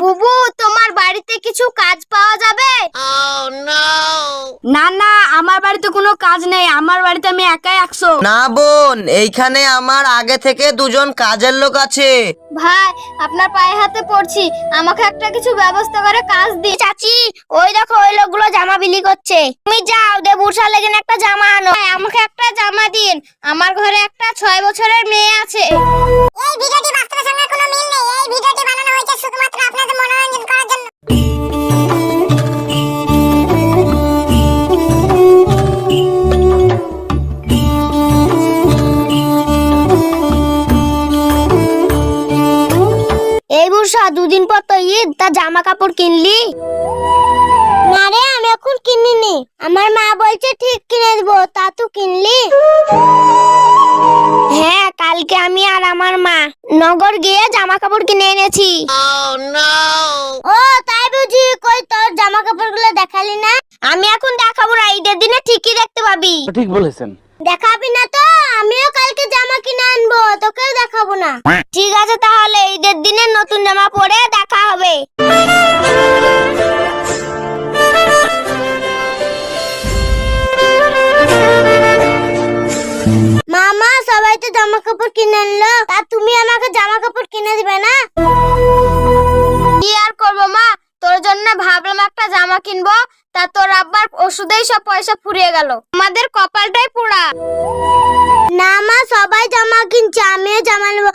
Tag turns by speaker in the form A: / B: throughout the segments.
A: বুবু তোমার বাড়িতে কিছু কাজ পাওয়া যাবে?
B: না না আমার বাড়িতে কোনো কাজ নেই। আমার বাড়িতে আমি একাই একশো।
C: না বোন এইখানে আমার আগে থেকে দুজন কাজের লোক আছে।
A: ভাই আপনার পায়ে হাতে পড়ছি। আমাকে একটা কিছু ব্যবস্থা করে কাজ দি। চাচি ওই দেখো ওই লোকগুলো জামা বিলি করছে। তুমি যাও দে বুরসা লেগে একটা জামা আনো। ভাই, আমাকে একটা জামা দিন। আমার ঘরে একটা ছয় বছরের মেয়ে আছে।
D: এই ভিডিওটি বাস্তবের সঙ্গে
A: জামা কাপড় কিনলি? না রে আমি এখন কিনিনি। আমার মা বলছে ঠিক কিনে দেবো তা তুই কিনলি? হ্যাঁ কালকে আমি আর আমার মা নগর গিয়ে জামা কাপড় কিনে এনেছি। ও তাই বুঝি কই তোর জামা কাপড়গুলো দেখালি না? আমি এখন দেখাবো না ঈদের দিনে ঠিকই দেখতে পাবি।
E: ঠিক বলেছেন।
A: দেখাবি না তো? মামা সবাই তো জামা কাপড় কিনে আনলো। তা তুমি আমাকে জামা কাপড় কিনে দিবে না? কি আর করব মা? তোর জন্য ভাবলাম একটা জামা কিনবো। তা তোর আব্বার ওষুধেই সব পয়সা ফুরিয়ে গেল। আমাদের কপালটাই পোড়া। না মা সবাই জামা কিনছে আমিও জামা নেব।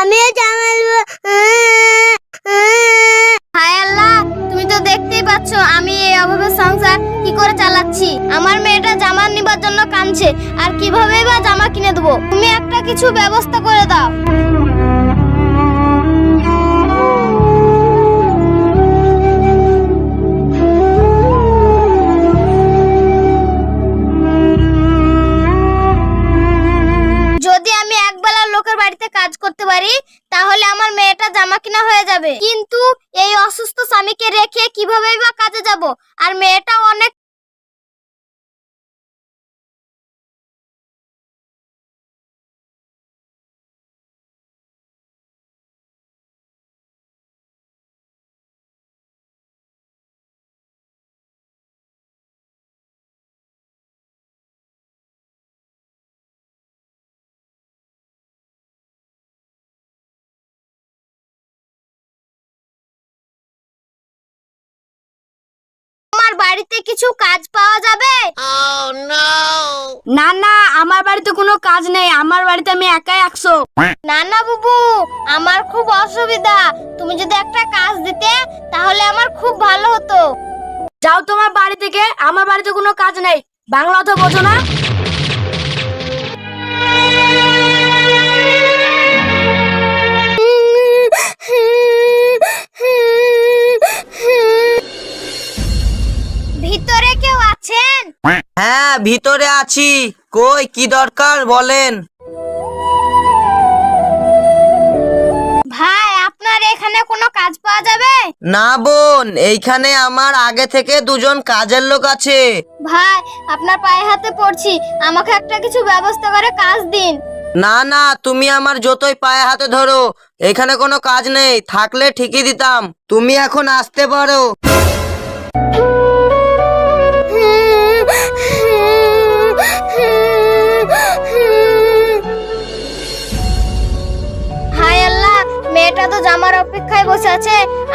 A: আমিও জামা নেব। জামা তুমি একটা কিছু ব্যবস্থা করে দাও। যদি আমি লোকের বাড়িতে কাজ করতে পারি, তাহলে আমার মেয়েটা জামা কিনা হয়ে যাবে। কিন্তু এই অসুস্থ স্বামীকে রেখে কীভাবে বা কাজে যাব? আর মেয়েটা অনেক বাড়িতে কিছু কাজ পাওয়া যাবে?
B: না না আমার বাড়িতে কোনো কাজ নেই। আমার বাড়িতে আমি একাই একশো।
A: না না বুবু আমার খুব অসুবিধা। তুমি যদি একটা কাজ দিতে তাহলে আমার খুব ভালো হতো।
B: যাও তোমার বাড়ি থেকে আমার বাড়িতে কোনো কাজ নেই। বাংলা তো বোঝো না।
A: ভিতরে
C: আছি। কই কি দরকার বলেন।
A: ভাই আপনার এখানে কোনো কাজ পাওয়া যাবে?
C: না বোন এইখানে আমার আগে থেকে দুজন কাজের লোক আছে।
A: ভাই আপনার পায়ে হাতে পড়ছি। আমাকে একটা কিছু ব্যবস্থা করে কাজ দিন।
C: না না তুমি আমার যতই পায়ে হাতে ধরো এখানে কোনো কাজ নেই থাকলে ঠিকই দিতাম। তুমি এখন আসতে পারো।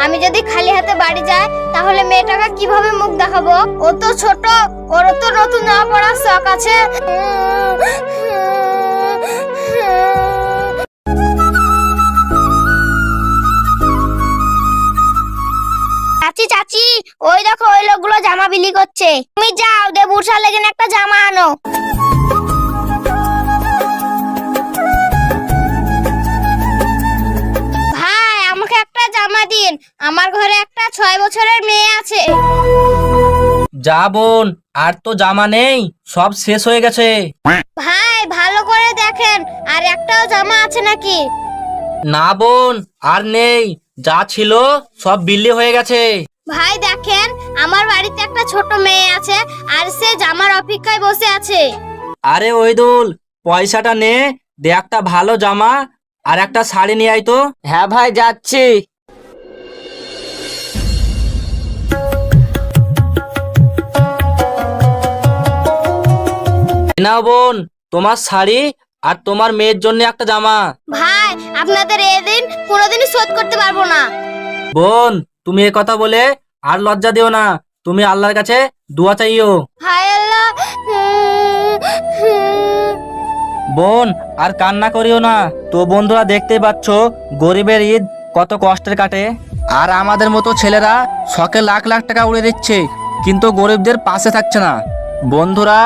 A: আমি যদি খালি হাতে বাড়ি যাই, তাহলে মেয়েটাকে কীভাবে মুখ দেখাবো? ও তো ছোট, ওর তো নতুন জামা পরার শখ আছে। চাচি চাচি, ওই দেখো ওই লোকগুলো জামা বিলি করছে। তুমি যাও দে বুরসা লেগে একটা জামা আনো।
E: যা বোন আর তো জামা নেই সব শেষ হয়ে গেছে।
A: ভাই ভালো করে দেখেন আর একটাও জামা আছে নাকি?
E: না বোন আর নেই যা ছিল সব বিল্লি হয়ে গেছে।
A: ভাই দেখেন আমার বাড়িতে একটা ছোট মেয়ে আছে আর সে জামার অপেক্ষায় বসে আছে।
E: আরে ওইদুল পয়সাটা নে দে একটা ভালো জামা আর একটা শাড়ি নিয়ে আয় তো। হ্যাঁ ভাই যাচ্ছি। নাও বোন তোমার শাড়ি আর তোমার মেয়ের জন্য একটা জামা।
A: ভাই আপনাদের এই দিন কোনোদিনই শোধ করতে পারব না।
E: বোন তুমি এ কথা বলে আর লজ্জা দিও না। তুমি আল্লাহর কাছে দোয়া চাইও।
A: হায় আল্লাহ
E: বোন আর কান্না করিও না। তো বন্ধুরা দেখতেই পাচ্ছ গরিবের ঈদ কত কষ্টের কাটে। আর আমাদের মতো ছেলেরা শখে লাখ লাখ টাকা উড়ে দিচ্ছে কিন্তু গরিবদের পাশে থাকছে না। বন্ধুরা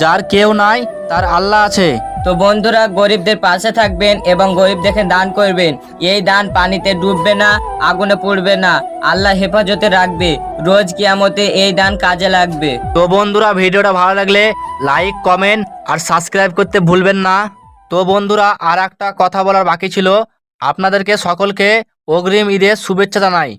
E: যার কেউ নাই তার আল্লাহ আছে।
F: তো বন্ধুরা গরিবদের পাশে থাকবেন এবং গরিব দেখে দান করবেন। এই দান পানিতে ডুববে না আগুনে পড়বে না। আল্লাহ হেফাজতে রাখবে। রোজ কিয়ামতে এই দান কাজে লাগবে।
E: তো বন্ধুরা ভিডিওটা ভালো লাগলে লাইক কমেন্ট আর সাবস্ক্রাইব করতে ভুলবেন না। তো বন্ধুরা আর একটা কথা বলার বাকি ছিল। আপনাদেরকে সকলকে অগ্রিম ঈদের শুভেচ্ছা জানাই।